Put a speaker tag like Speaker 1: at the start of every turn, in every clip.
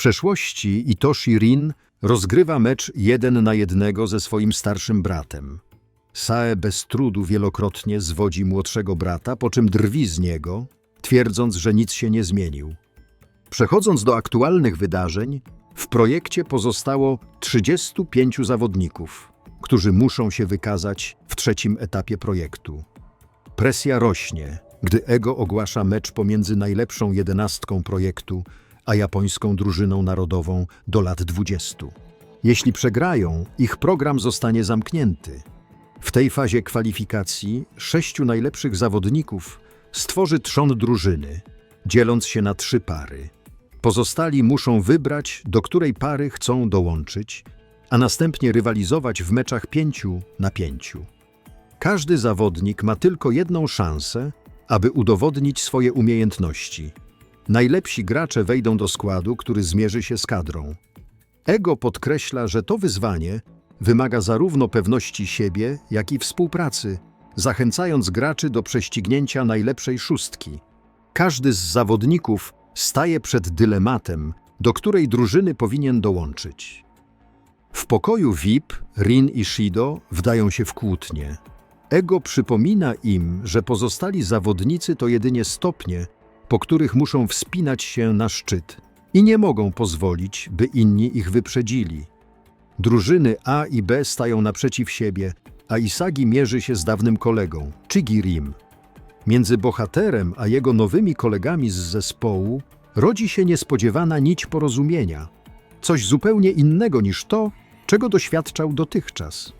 Speaker 1: przeszłości Itoshi Rin rozgrywa mecz jeden na jednego ze swoim starszym bratem. Sae bez trudu wielokrotnie zwodzi młodszego brata, po czym drwi z niego, twierdząc, że nic się nie zmienił. Przechodząc do aktualnych wydarzeń, w projekcie pozostało 35 zawodników, którzy muszą się wykazać w trzecim etapie projektu. Presja rośnie, gdy Ego ogłasza mecz pomiędzy najlepszą jedenastką projektu a japońską drużyną narodową do lat 20. Jeśli przegrają, ich program zostanie zamknięty. W tej fazie kwalifikacji sześciu najlepszych zawodników stworzy trzon drużyny, dzieląc się na trzy pary. Pozostali muszą wybrać, do której pary chcą dołączyć, a następnie rywalizować w meczach pięciu na pięciu. Każdy zawodnik ma tylko jedną szansę, aby udowodnić swoje umiejętności. Najlepsi gracze wejdą do składu, który zmierzy się z kadrą. Ego podkreśla, że to wyzwanie wymaga zarówno pewności siebie, jak i współpracy, zachęcając graczy do prześcignięcia najlepszej szóstki. Każdy z zawodników staje przed dylematem, do której drużyny powinien dołączyć. W pokoju VIP Rin i Shido wdają się w kłótnie. Ego przypomina im, że pozostali zawodnicy to jedynie stopnie, po których muszą wspinać się na szczyt i nie mogą pozwolić, by inni ich wyprzedzili. Drużyny A i B stają naprzeciw siebie, a Isagi mierzy się z dawnym kolegą, Chigirim. Między bohaterem a jego nowymi kolegami z zespołu rodzi się niespodziewana nić porozumienia, coś zupełnie innego niż to, czego doświadczał dotychczas.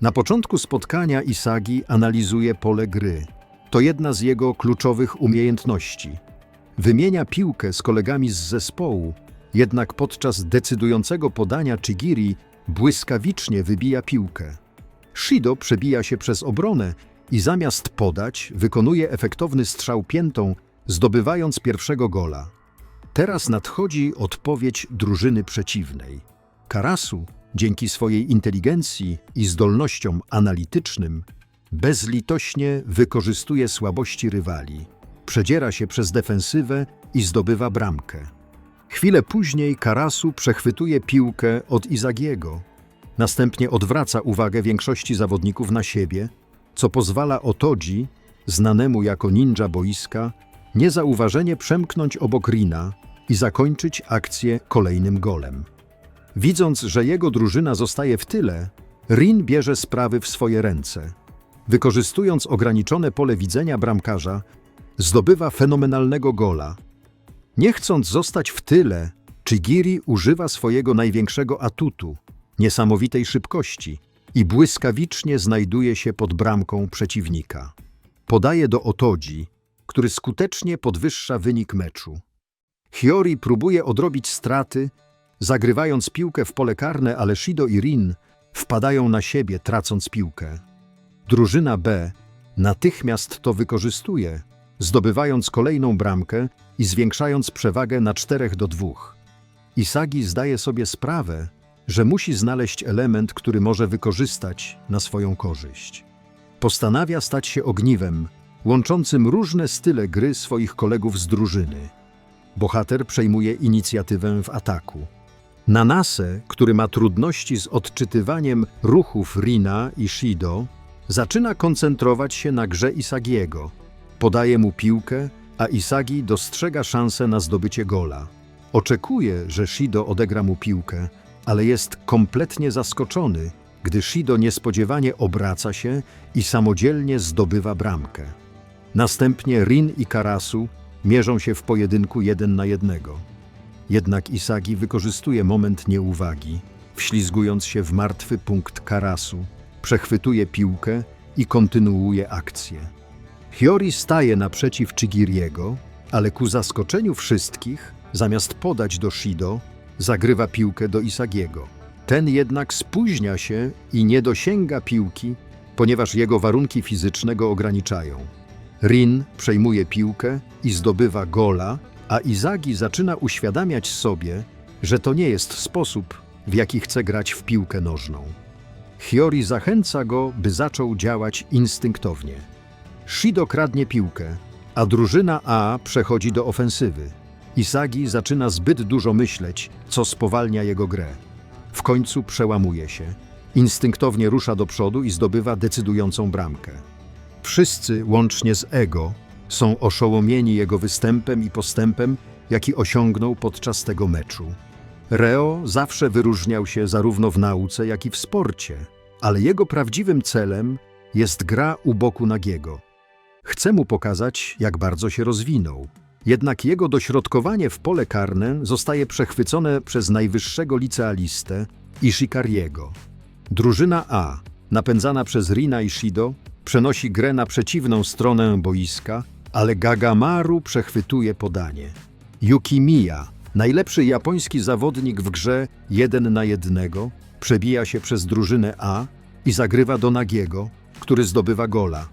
Speaker 1: Na początku spotkania Isagi analizuje pole gry. To jedna z jego kluczowych umiejętności. Wymienia piłkę z kolegami z zespołu, jednak podczas decydującego podania Chigiri błyskawicznie wybija piłkę. Shido przebija się przez obronę i zamiast podać, wykonuje efektowny strzał piętą, zdobywając pierwszego gola. Teraz nadchodzi odpowiedź drużyny przeciwnej. Karasu, dzięki swojej inteligencji i zdolnościom analitycznym, bezlitośnie wykorzystuje słabości rywali. Przedziera się przez defensywę i zdobywa bramkę. Chwilę później Karasu przechwytuje piłkę od Izagiego. Następnie odwraca uwagę większości zawodników na siebie, co pozwala Otoji, znanemu jako ninja boiska, niezauważenie przemknąć obok Rina i zakończyć akcję kolejnym golem. Widząc, że jego drużyna zostaje w tyle, Rin bierze sprawy w swoje ręce. Wykorzystując ograniczone pole widzenia bramkarza, zdobywa fenomenalnego gola. Nie chcąc zostać w tyle, Chigiri używa swojego największego atutu, niesamowitej szybkości i błyskawicznie znajduje się pod bramką przeciwnika. Podaje do Otoji, który skutecznie podwyższa wynik meczu. Hiori próbuje odrobić straty, zagrywając piłkę w pole karne, ale Shido i Rin wpadają na siebie, tracąc piłkę. Drużyna B natychmiast to wykorzystuje, zdobywając kolejną bramkę i zwiększając przewagę na 4 do 2. Isagi zdaje sobie sprawę, że musi znaleźć element, który może wykorzystać na swoją korzyść. Postanawia stać się ogniwem, łączącym różne style gry swoich kolegów z drużyny. Bohater przejmuje inicjatywę w ataku. Nanase, który ma trudności z odczytywaniem ruchów Rina i Shido, zaczyna koncentrować się na grze Isagiego. Podaje mu piłkę, a Isagi dostrzega szansę na zdobycie gola. Oczekuje, że Shido odegra mu piłkę, ale jest kompletnie zaskoczony, gdy Shido niespodziewanie obraca się i samodzielnie zdobywa bramkę. Następnie Rin i Karasu mierzą się w pojedynku jeden na jednego. Jednak Isagi wykorzystuje moment nieuwagi, wślizgując się w martwy punkt Karasu, przechwytuje piłkę i kontynuuje akcję. Hiori staje naprzeciw Chigiriego, ale ku zaskoczeniu wszystkich, zamiast podać do Shido, zagrywa piłkę do Isagiego. Ten jednak spóźnia się i nie dosięga piłki, ponieważ jego warunki fizyczne go ograniczają. Rin przejmuje piłkę i zdobywa gola, a Izagi zaczyna uświadamiać sobie, że to nie jest sposób, w jaki chce grać w piłkę nożną. Hiori zachęca go, by zaczął działać instynktownie. Shido kradnie piłkę, a drużyna A przechodzi do ofensywy. Isagi zaczyna zbyt dużo myśleć, co spowalnia jego grę. W końcu przełamuje się. Instynktownie rusza do przodu i zdobywa decydującą bramkę. Wszyscy, łącznie z Ego, są oszołomieni jego występem i postępem, jaki osiągnął podczas tego meczu. Reo zawsze wyróżniał się zarówno w nauce, jak i w sporcie, ale jego prawdziwym celem jest gra u boku Nagiego. Chce mu pokazać, jak bardzo się rozwinął. Jednak jego dośrodkowanie w pole karne zostaje przechwycone przez najwyższego licealistę Ishikariego. Drużyna A, napędzana przez Rina i Shido, przenosi grę na przeciwną stronę boiska, ale Gagamaru przechwytuje podanie. Yukimiya, najlepszy japoński zawodnik w grze 1 na 1, przebija się przez drużynę A i zagrywa do Nagiego, który zdobywa gola.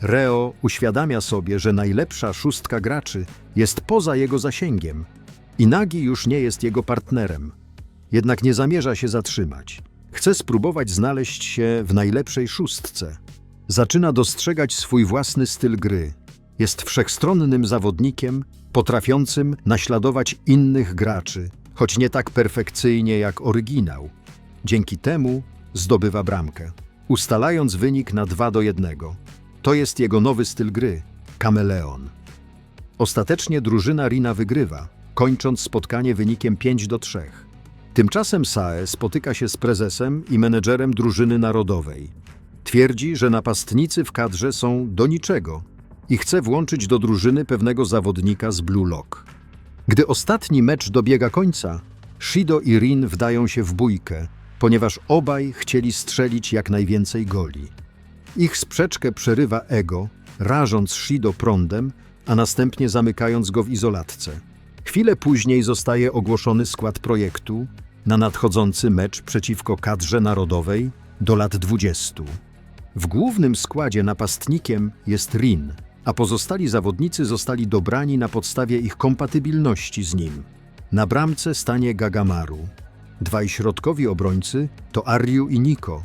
Speaker 1: Reo uświadamia sobie, że najlepsza szóstka graczy jest poza jego zasięgiem i Nagi już nie jest jego partnerem. Jednak nie zamierza się zatrzymać. Chce spróbować znaleźć się w najlepszej szóstce. Zaczyna dostrzegać swój własny styl gry. Jest wszechstronnym zawodnikiem, potrafiącym naśladować innych graczy, choć nie tak perfekcyjnie jak oryginał. Dzięki temu zdobywa bramkę, ustalając wynik na 2 do 1. To jest jego nowy styl gry kameleon. Ostatecznie drużyna Rina wygrywa, kończąc spotkanie wynikiem 5 do 3. Tymczasem Sae spotyka się z prezesem i menedżerem drużyny narodowej. Twierdzi, że napastnicy w kadrze są do niczego i chce włączyć do drużyny pewnego zawodnika z Blue Lock. Gdy ostatni mecz dobiega końca, Shido i Rin wdają się w bójkę, ponieważ obaj chcieli strzelić jak najwięcej goli. Ich sprzeczkę przerywa Ego, rażąc Shido prądem, a następnie zamykając go w izolatce. Chwilę później zostaje ogłoszony skład projektu na nadchodzący mecz przeciwko kadrze narodowej do lat 20. W głównym składzie napastnikiem jest Rin, a pozostali zawodnicy zostali dobrani na podstawie ich kompatybilności z nim. Na bramce stanie Gagamaru. Dwaj środkowi obrońcy to Aryu i Niko,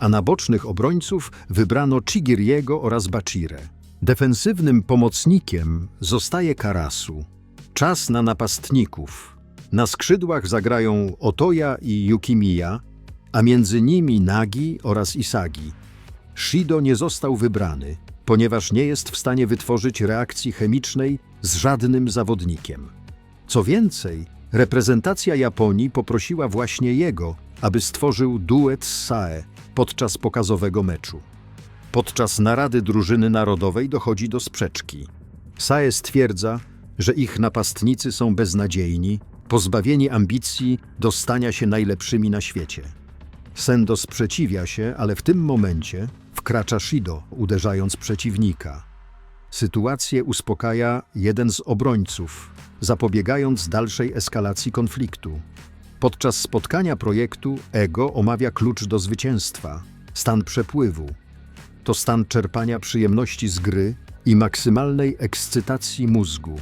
Speaker 1: a na bocznych obrońców wybrano Chigiriego oraz Bachirę. Defensywnym pomocnikiem zostaje Karasu. Czas na napastników. Na skrzydłach zagrają Otoya i Yukimiya, a między nimi Nagi oraz Isagi. Shido nie został wybrany, ponieważ nie jest w stanie wytworzyć reakcji chemicznej z żadnym zawodnikiem. Co więcej, reprezentacja Japonii poprosiła właśnie jego, aby stworzył duet z Sae podczas pokazowego meczu. Podczas narady drużyny narodowej dochodzi do sprzeczki. Sae stwierdza, że ich napastnicy są beznadziejni, pozbawieni ambicji do stania się najlepszymi na świecie. Sendo sprzeciwia się, ale w tym momencie wkracza Shido, uderzając przeciwnika. Sytuację uspokaja jeden z obrońców, zapobiegając dalszej eskalacji konfliktu. Podczas spotkania projektu Ego omawia klucz do zwycięstwa stan przepływu. To stan czerpania przyjemności z gry i maksymalnej ekscytacji mózgu.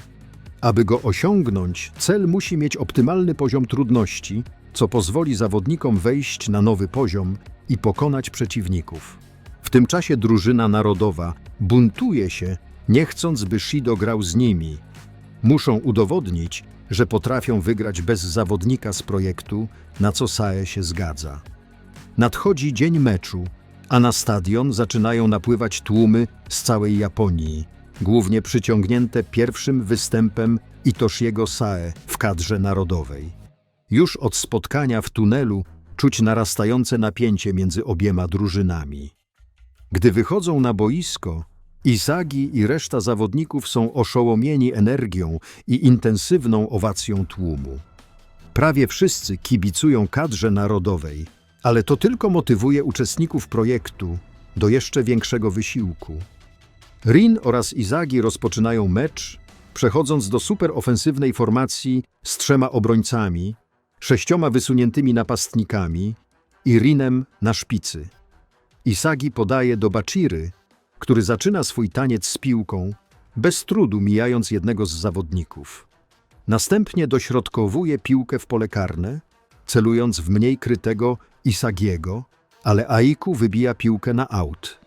Speaker 1: Aby go osiągnąć, cel musi mieć optymalny poziom trudności, co pozwoli zawodnikom wejść na nowy poziom i pokonać przeciwników. Tym czasie drużyna narodowa buntuje się, nie chcąc, by Shido grał z nimi. Muszą udowodnić, że potrafią wygrać bez zawodnika z projektu, na co Sae się zgadza. Nadchodzi dzień meczu, a na stadion zaczynają napływać tłumy z całej Japonii, głównie przyciągnięte pierwszym występem Itoshiego Sae w kadrze narodowej. Już od spotkania w tunelu czuć narastające napięcie między obiema drużynami. Gdy wychodzą na boisko, Isagi i reszta zawodników są oszołomieni energią i intensywną owacją tłumu. Prawie wszyscy kibicują kadrze narodowej, ale to tylko motywuje uczestników projektu do jeszcze większego wysiłku. Rin oraz Izagi rozpoczynają mecz, przechodząc do superofensywnej formacji z trzema obrońcami, sześcioma wysuniętymi napastnikami i Rinem na szpicy. Isagi podaje do Bachiry, który zaczyna swój taniec z piłką, bez trudu mijając jednego z zawodników. Następnie dośrodkowuje piłkę w pole karne, celując w mniej krytego Isagiego, ale Aiku wybija piłkę na aut.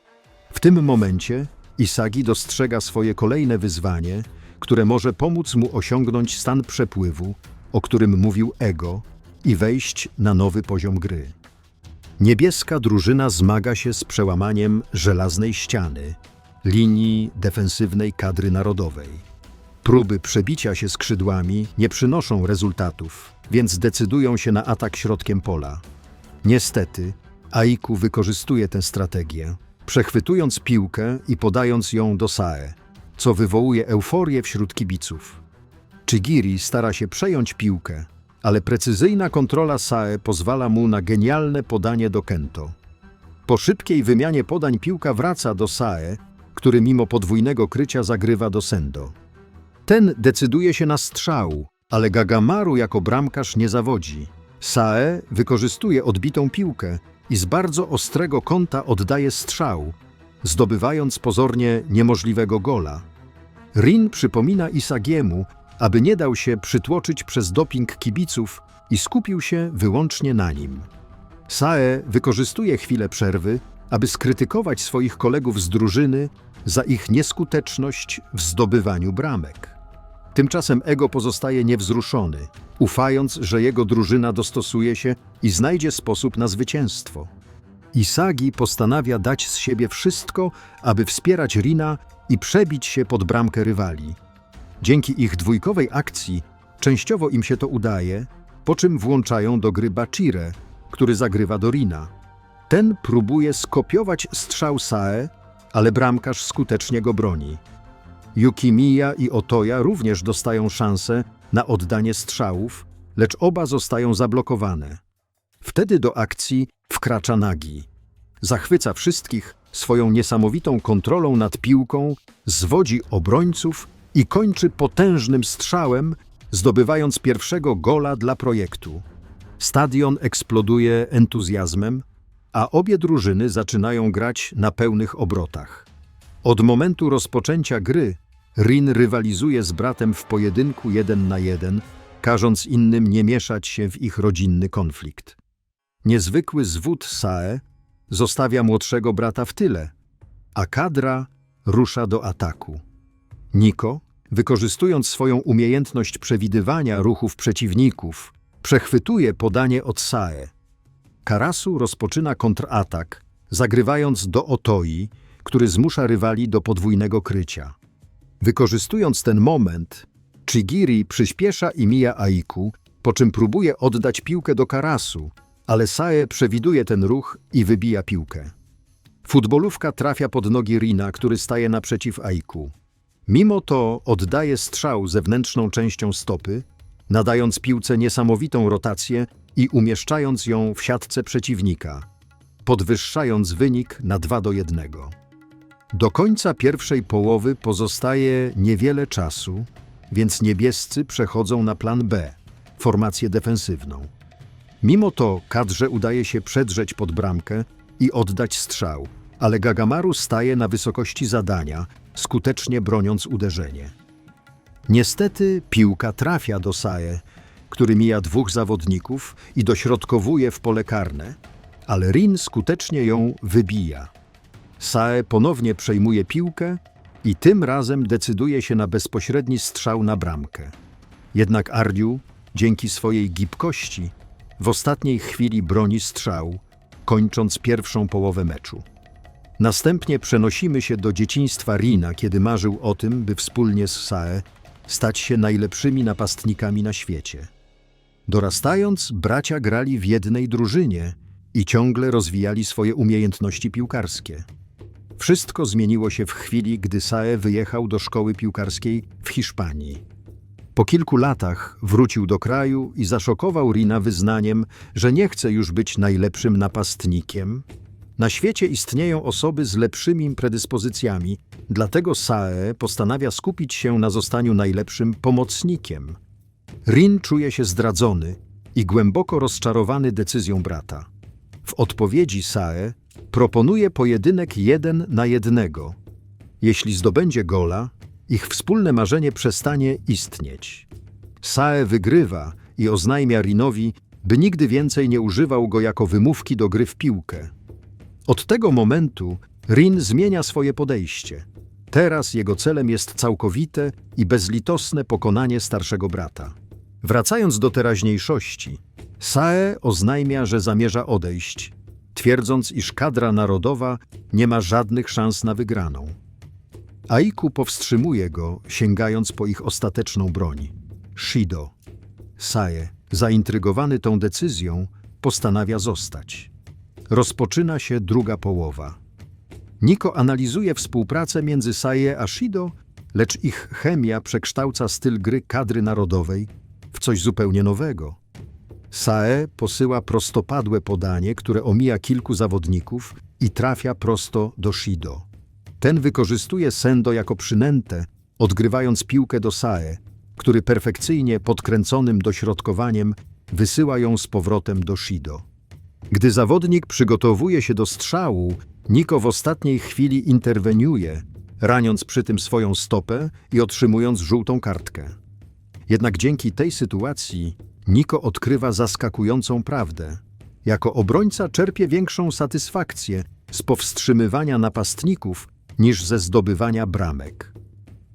Speaker 1: W tym momencie Isagi dostrzega swoje kolejne wyzwanie, które może pomóc mu osiągnąć stan przepływu, o którym mówił Ego, i wejść na nowy poziom gry. Niebieska drużyna zmaga się z przełamaniem żelaznej ściany, linii defensywnej kadry narodowej. Próby przebicia się skrzydłami nie przynoszą rezultatów, więc decydują się na atak środkiem pola. Niestety, Aiku wykorzystuje tę strategię, przechwytując piłkę i podając ją do Sae, co wywołuje euforię wśród kibiców. Chigiri stara się przejąć piłkę, ale precyzyjna kontrola Sae pozwala mu na genialne podanie do Kento. Po szybkiej wymianie podań piłka wraca do Sae, który mimo podwójnego krycia zagrywa do Sendo. Ten decyduje się na strzał, ale Gagamaru jako bramkarz nie zawodzi. Sae wykorzystuje odbitą piłkę i z bardzo ostrego kąta oddaje strzał, zdobywając pozornie niemożliwego gola. Rin przypomina Isagiemu, aby nie dał się przytłoczyć przez doping kibiców i skupił się wyłącznie na nim. Sae wykorzystuje chwilę przerwy, aby skrytykować swoich kolegów z drużyny za ich nieskuteczność w zdobywaniu bramek. Tymczasem Ego pozostaje niewzruszony, ufając, że jego drużyna dostosuje się i znajdzie sposób na zwycięstwo. Isagi postanawia dać z siebie wszystko, aby wspierać Rina i przebić się pod bramkę rywali. Dzięki ich dwójkowej akcji częściowo im się to udaje, po czym włączają do gry Bachire, który zagrywa do Rina. Ten próbuje skopiować strzał Sae, ale bramkarz skutecznie go broni. Yukimiya i Otoya również dostają szansę na oddanie strzałów, lecz oba zostają zablokowane. Wtedy do akcji wkracza Nagi. Zachwyca wszystkich swoją niesamowitą kontrolą nad piłką, zwodzi obrońców i kończy potężnym strzałem, zdobywając pierwszego gola dla projektu. Stadion eksploduje entuzjazmem, a obie drużyny zaczynają grać na pełnych obrotach. Od momentu rozpoczęcia gry Rin rywalizuje z bratem w pojedynku jeden na jeden, każąc innym nie mieszać się w ich rodzinny konflikt. Niezwykły zwód Sae zostawia młodszego brata w tyle, a kadra rusza do ataku. Niko, wykorzystując swoją umiejętność przewidywania ruchów przeciwników, przechwytuje podanie od Sae. Karasu rozpoczyna kontratak, zagrywając do Otoi, który zmusza rywali do podwójnego krycia. Wykorzystując ten moment, Chigiri przyspiesza i mija Aiku, po czym próbuje oddać piłkę do Karasu, ale Sae przewiduje ten ruch i wybija piłkę. Futbolówka trafia pod nogi Rina, który staje naprzeciw Aiku. Mimo to oddaje strzał zewnętrzną częścią stopy, nadając piłce niesamowitą rotację i umieszczając ją w siatce przeciwnika, podwyższając wynik na 2 do 1. Do końca pierwszej połowy pozostaje niewiele czasu, więc niebiescy przechodzą na plan B, formację defensywną. Mimo to kadrze udaje się przedrzeć pod bramkę i oddać strzał, ale Gagamaru staje na wysokości zadania, skutecznie broniąc uderzenie. Niestety piłka trafia do Sae, który mija dwóch zawodników i dośrodkowuje w pole karne, ale Rin skutecznie ją wybija. Sae ponownie przejmuje piłkę i tym razem decyduje się na bezpośredni strzał na bramkę. Jednak Arliu, dzięki swojej gibkości, w ostatniej chwili broni strzał, kończąc pierwszą połowę meczu. Następnie przenosimy się do dzieciństwa Rina, kiedy marzył o tym, by wspólnie z Sae stać się najlepszymi napastnikami na świecie. Dorastając, bracia grali w jednej drużynie i ciągle rozwijali swoje umiejętności piłkarskie. Wszystko zmieniło się w chwili, gdy Sae wyjechał do szkoły piłkarskiej w Hiszpanii. Po kilku latach wrócił do kraju i zaszokował Rina wyznaniem, że nie chce już być najlepszym napastnikiem. Na świecie istnieją osoby z lepszymi predyspozycjami, dlatego Sae postanawia skupić się na zostaniu najlepszym pomocnikiem. Rin czuje się zdradzony i głęboko rozczarowany decyzją brata. W odpowiedzi Sae proponuje pojedynek jeden na jednego. Jeśli zdobędzie gola, ich wspólne marzenie przestanie istnieć. Sae wygrywa i oznajmia Rinowi, by nigdy więcej nie używał go jako wymówki do gry w piłkę. Od tego momentu Rin zmienia swoje podejście. Teraz jego celem jest całkowite i bezlitosne pokonanie starszego brata. Wracając do teraźniejszości, Sae oznajmia, że zamierza odejść, twierdząc, iż kadra narodowa nie ma żadnych szans na wygraną. Aiku powstrzymuje go, sięgając po ich ostateczną broń Shido. Sae, zaintrygowany tą decyzją, postanawia zostać. Rozpoczyna się druga połowa. Niko analizuje współpracę między Sae a Shido, lecz ich chemia przekształca styl gry kadry narodowej w coś zupełnie nowego. Sae posyła prostopadłe podanie, które omija kilku zawodników i trafia prosto do Shido. Ten wykorzystuje Sendo jako przynętę, odgrywając piłkę do Sae, który perfekcyjnie podkręconym dośrodkowaniem wysyła ją z powrotem do Shido. Gdy zawodnik przygotowuje się do strzału, Niko w ostatniej chwili interweniuje, raniąc przy tym swoją stopę i otrzymując żółtą kartkę. Jednak dzięki tej sytuacji Niko odkrywa zaskakującą prawdę. Jako obrońca czerpie większą satysfakcję z powstrzymywania napastników niż ze zdobywania bramek.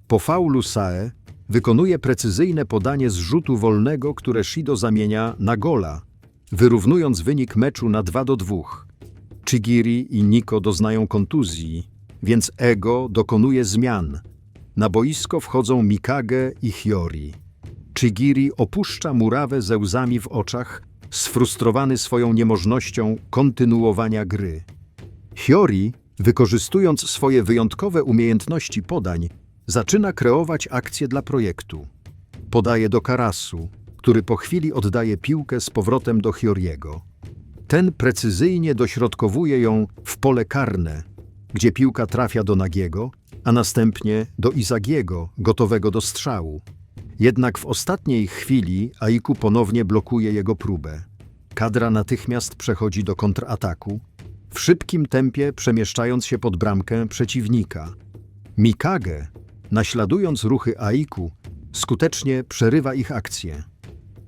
Speaker 1: Po faulu Sae wykonuje precyzyjne podanie z rzutu wolnego, które Shido zamienia na gola, wyrównując wynik meczu na 2 do 2. Chigiri i Niko doznają kontuzji, więc Ego dokonuje zmian. Na boisko wchodzą Mikage i Hyori. Chigiri opuszcza murawę ze łzami w oczach, sfrustrowany swoją niemożnością kontynuowania gry. Hyori, wykorzystując swoje wyjątkowe umiejętności podań, zaczyna kreować akcje dla projektu. Podaje do Karasu, który po chwili oddaje piłkę z powrotem do Hyoriego. Ten precyzyjnie dośrodkowuje ją w pole karne, gdzie piłka trafia do Nagiego, a następnie do Izagiego, gotowego do strzału. Jednak w ostatniej chwili Aiku ponownie blokuje jego próbę. Kadra natychmiast przechodzi do kontrataku, w szybkim tempie przemieszczając się pod bramkę przeciwnika. Mikage, naśladując ruchy Aiku, skutecznie przerywa ich akcję.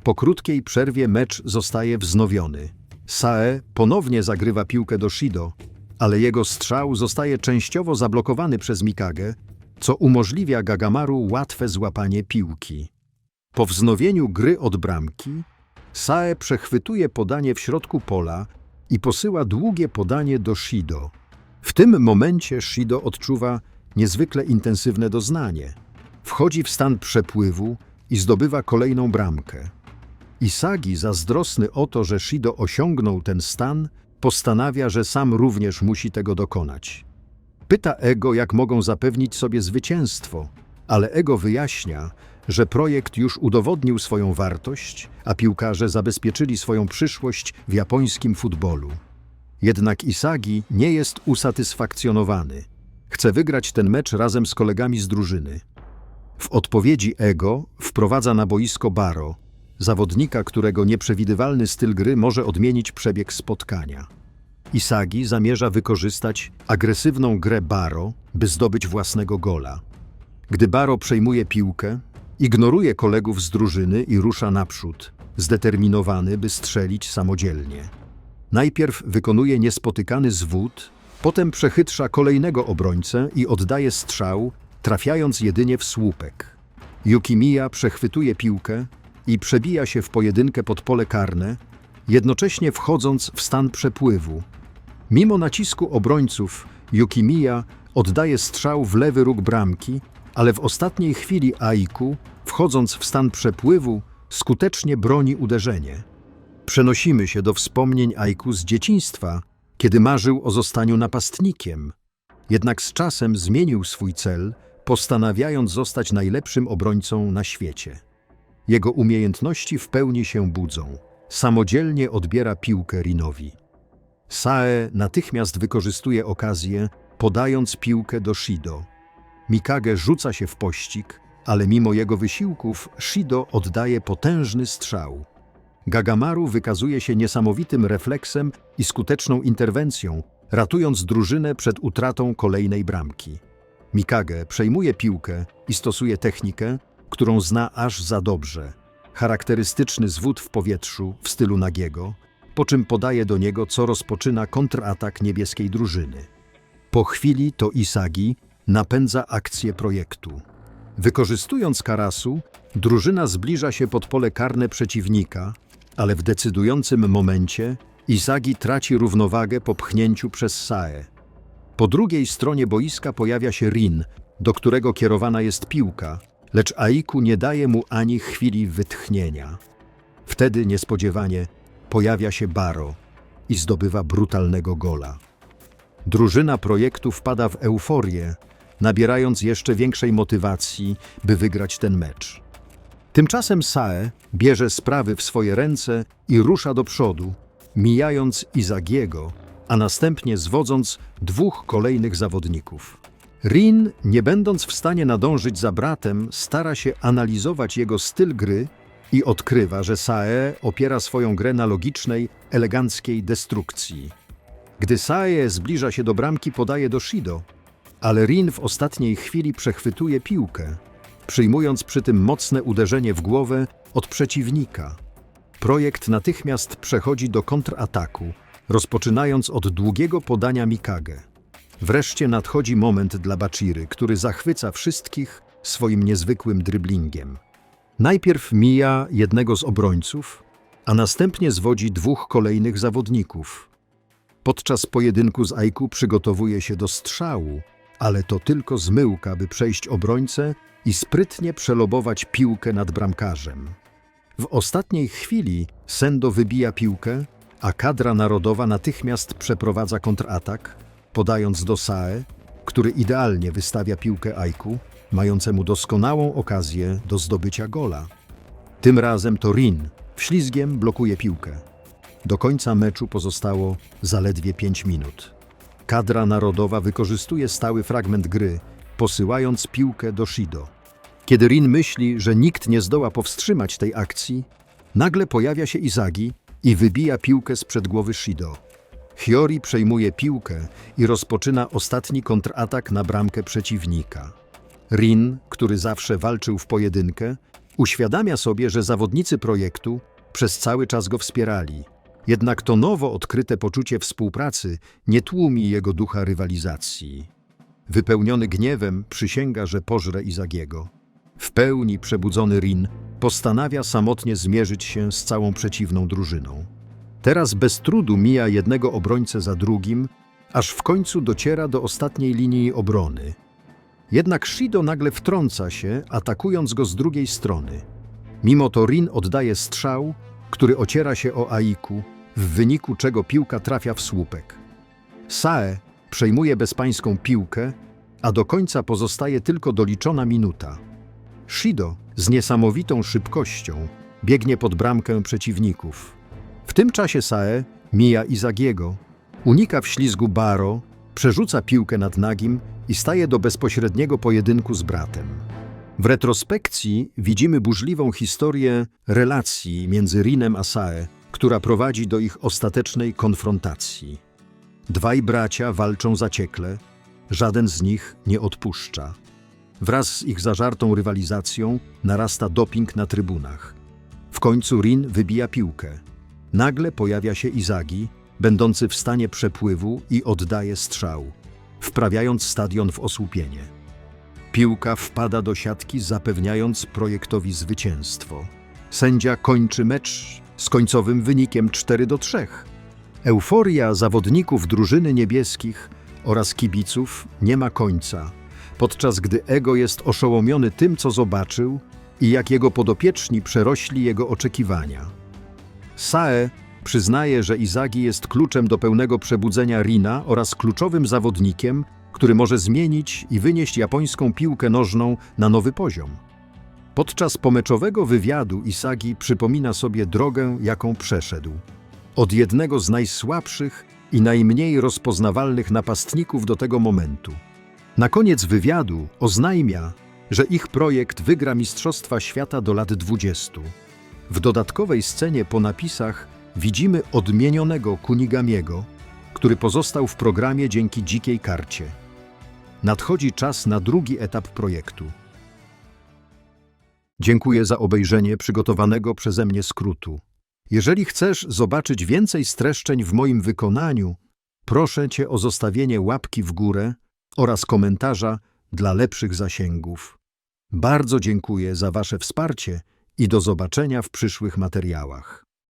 Speaker 1: Po krótkiej przerwie mecz zostaje wznowiony. Sae ponownie zagrywa piłkę do Shido, ale jego strzał zostaje częściowo zablokowany przez Mikage, co umożliwia Gagamaru łatwe złapanie piłki. Po wznowieniu gry od bramki, Sae przechwytuje podanie w środku pola i posyła długie podanie do Shido. W tym momencie Shido odczuwa niezwykle intensywne doznanie. Wchodzi w stan przepływu i zdobywa kolejną bramkę. Isagi, zazdrosny o to, że Shido osiągnął ten stan, postanawia, że sam również musi tego dokonać. Pyta Ego, jak mogą zapewnić sobie zwycięstwo, ale Ego wyjaśnia, że projekt już udowodnił swoją wartość, a piłkarze zabezpieczyli swoją przyszłość w japońskim futbolu. Jednak Isagi nie jest usatysfakcjonowany. Chce wygrać ten mecz razem z kolegami z drużyny. W odpowiedzi Ego wprowadza na boisko Baro, zawodnika, którego nieprzewidywalny styl gry może odmienić przebieg spotkania. Isagi zamierza wykorzystać agresywną grę Baro, by zdobyć własnego gola. Gdy Baro przejmuje piłkę, ignoruje kolegów z drużyny i rusza naprzód, zdeterminowany, by strzelić samodzielnie. Najpierw wykonuje niespotykany zwód, potem przechytrza kolejnego obrońcę i oddaje strzał, trafiając jedynie w słupek. Yukimiya przechwytuje piłkę i przebija się w pojedynkę pod pole karne, jednocześnie wchodząc w stan przepływu. Mimo nacisku obrońców, Yukimiya oddaje strzał w lewy róg bramki, ale w ostatniej chwili Aiku, wchodząc w stan przepływu, skutecznie broni uderzenie. Przenosimy się do wspomnień Aiku z dzieciństwa, kiedy marzył o zostaniu napastnikiem. Jednak z czasem zmienił swój cel, postanawiając zostać najlepszym obrońcą na świecie. Jego umiejętności w pełni się budzą. Samodzielnie odbiera piłkę Rinowi. Sae natychmiast wykorzystuje okazję, podając piłkę do Shido. Mikage rzuca się w pościg, ale mimo jego wysiłków Shido oddaje potężny strzał. Gagamaru wykazuje się niesamowitym refleksem i skuteczną interwencją, ratując drużynę przed utratą kolejnej bramki. Mikage przejmuje piłkę i stosuje technikę, którą zna aż za dobrze. Charakterystyczny zwód w powietrzu w stylu nagiego, po czym podaje do niego, co rozpoczyna kontratak niebieskiej drużyny. Po chwili to Isagi, napędza akcję projektu. Wykorzystując Karasu, drużyna zbliża się pod pole karne przeciwnika, ale w decydującym momencie Izagi traci równowagę po pchnięciu przez Sae. Po drugiej stronie boiska pojawia się Rin, do którego kierowana jest piłka, lecz Aiku nie daje mu ani chwili wytchnienia. Wtedy niespodziewanie pojawia się Baro i zdobywa brutalnego gola. Drużyna projektu wpada w euforię, nabierając jeszcze większej motywacji, by wygrać ten mecz. Tymczasem Sae bierze sprawy w swoje ręce i rusza do przodu, mijając Izagiego, a następnie zwodząc dwóch kolejnych zawodników. Rin, nie będąc w stanie nadążyć za bratem, stara się analizować jego styl gry i odkrywa, że Sae opiera swoją grę na logicznej, eleganckiej destrukcji. Gdy Sae zbliża się do bramki, podaje do Shido, ale Rin w ostatniej chwili przechwytuje piłkę, przyjmując przy tym mocne uderzenie w głowę od przeciwnika. Projekt natychmiast przechodzi do kontrataku, rozpoczynając od długiego podania Mikage. Wreszcie nadchodzi moment dla Bachiry, który zachwyca wszystkich swoim niezwykłym dryblingiem. Najpierw mija jednego z obrońców, a następnie zwodzi dwóch kolejnych zawodników. Podczas pojedynku z Aiku przygotowuje się do strzału, ale to tylko zmyłka, by przejść obrońcę i sprytnie przelobować piłkę nad bramkarzem. W ostatniej chwili Sendo wybija piłkę, a kadra narodowa natychmiast przeprowadza kontratak, podając do Sae, który idealnie wystawia piłkę Aiku, mającemu doskonałą okazję do zdobycia gola. Tym razem to Rin wślizgiem blokuje piłkę. Do końca meczu pozostało zaledwie 5 minut. Kadra narodowa wykorzystuje stały fragment gry, posyłając piłkę do Shido. Kiedy Rin myśli, że nikt nie zdoła powstrzymać tej akcji, nagle pojawia się Izagi i wybija piłkę sprzed głowy Shido. Hiyori przejmuje piłkę i rozpoczyna ostatni kontratak na bramkę przeciwnika. Rin, który zawsze walczył w pojedynkę, uświadamia sobie, że zawodnicy projektu przez cały czas go wspierali. Jednak to nowo odkryte poczucie współpracy nie tłumi jego ducha rywalizacji. Wypełniony gniewem przysięga, że pożre Izagiego. W pełni przebudzony Rin postanawia samotnie zmierzyć się z całą przeciwną drużyną. Teraz bez trudu mija jednego obrońcę za drugim, aż w końcu dociera do ostatniej linii obrony. Jednak Shido nagle wtrąca się, atakując go z drugiej strony. Mimo to Rin oddaje strzał, który ociera się o Aiku, w wyniku czego piłka trafia w słupek. Sae przejmuje bezpańską piłkę, a do końca pozostaje tylko doliczona minuta. Shido z niesamowitą szybkością biegnie pod bramkę przeciwników. W tym czasie Sae mija Izagiego, unika wślizgu Baro, przerzuca piłkę nad nagim i staje do bezpośredniego pojedynku z bratem. W retrospekcji widzimy burzliwą historię relacji między Rinem a Sae, która prowadzi do ich ostatecznej konfrontacji. Dwaj bracia walczą zaciekle, żaden z nich nie odpuszcza. Wraz z ich zażartą rywalizacją narasta doping na trybunach. W końcu Rin wybija piłkę. Nagle pojawia się Izagi, będący w stanie przepływu i oddaje strzał, wprawiając stadion w osłupienie. Piłka wpada do siatki, zapewniając projektowi zwycięstwo. Sędzia kończy mecz z końcowym wynikiem 4 do 3. Euforia zawodników drużyny niebieskich oraz kibiców nie ma końca, podczas gdy ego jest oszołomiony tym, co zobaczył i jak jego podopieczni przerośli jego oczekiwania. Sae przyznaje, że Izagi jest kluczem do pełnego przebudzenia Rina oraz kluczowym zawodnikiem, który może zmienić i wynieść japońską piłkę nożną na nowy poziom. Podczas pomeczowego wywiadu Isagi przypomina sobie drogę, jaką przeszedł. Od jednego z najsłabszych i najmniej rozpoznawalnych napastników do tego momentu. Na koniec wywiadu oznajmia, że ich projekt wygra Mistrzostwa Świata do lat 20. W dodatkowej scenie po napisach widzimy odmienionego Kunigamiego, który pozostał w programie dzięki dzikiej karcie. Nadchodzi czas na drugi etap projektu. Dziękuję za obejrzenie przygotowanego przeze mnie skrótu. Jeżeli chcesz zobaczyć więcej streszczeń w moim wykonaniu, proszę Cię o zostawienie łapki w górę oraz komentarza dla lepszych zasięgów. Bardzo dziękuję za Wasze wsparcie i do zobaczenia w przyszłych materiałach.